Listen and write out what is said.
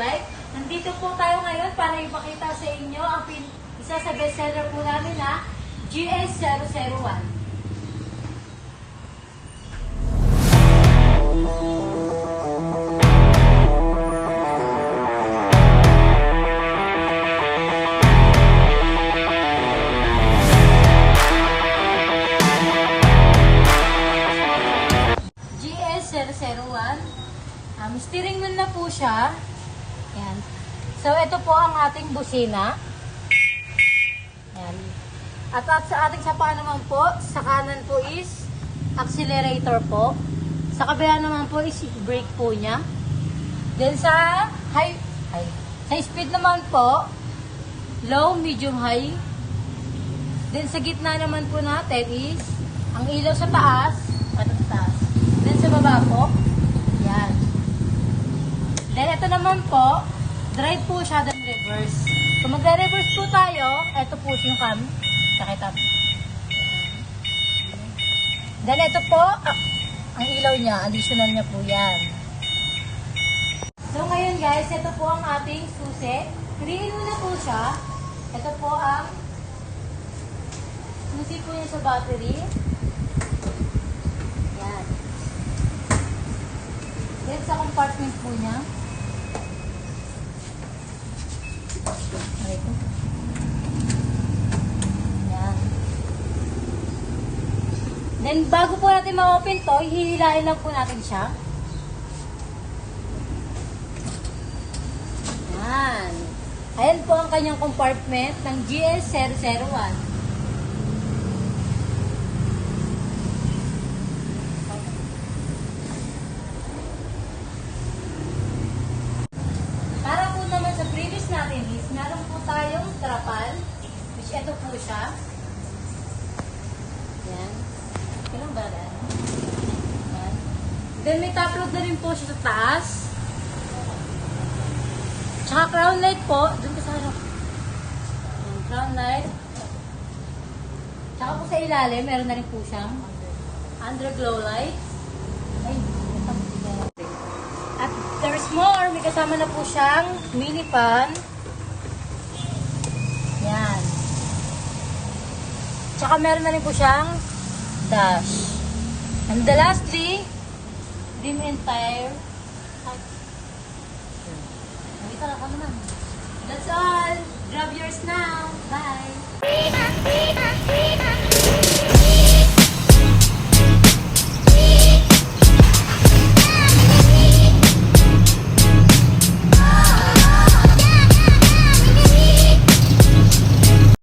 Bike. Nandito po tayo ngayon para ipakita sa inyo ang pin isa sa bestseller po namin na GS001. GS001. Um, steering wheel na po siya. Yan. So, ito po ang ating busina. Yan. At, at sa ating sapa naman po, sa kanan po is accelerator po. Sa kabila naman po is brake po niya. Then sa high, high, sa speed naman po, low, medium, high. Then sa gitna naman po natin is ang ilaw sa taas, ano taas. Then sa baba po. Then ito naman po, drive po siya then reverse. Kung magre-reverse po tayo, ito po yung cam. Nakita. Then ito po, ah, ang ilaw niya, additional niya po yan. So ngayon guys, ito po ang ating susi. Piliin mo na po siya. Ito po ang susi po niya sa battery. Yan. Yan sa compartment po niya. Ito. Yan. Then, bago po natin ma-open to, hihilain lang po natin siya. Yan. Ayan po ang kanyang compartment ng GS001. Para po naman sa previous natin is, meron po tayong trapal, which ito po siya. Yan. Na? Yan. Then may top load na rin po siya sa taas. Tsaka crown light po, dun ka sa. Yan, crown light. Tsaka po sa ilalim, meron na rin po siyang underglow lights. Ay, At there's more, may kasama na po siyang mini fan. Yan. Tsaka meron na rin po siyang dash. And the lastly, dim entire Wait. That's all. Grab yours now. Bye.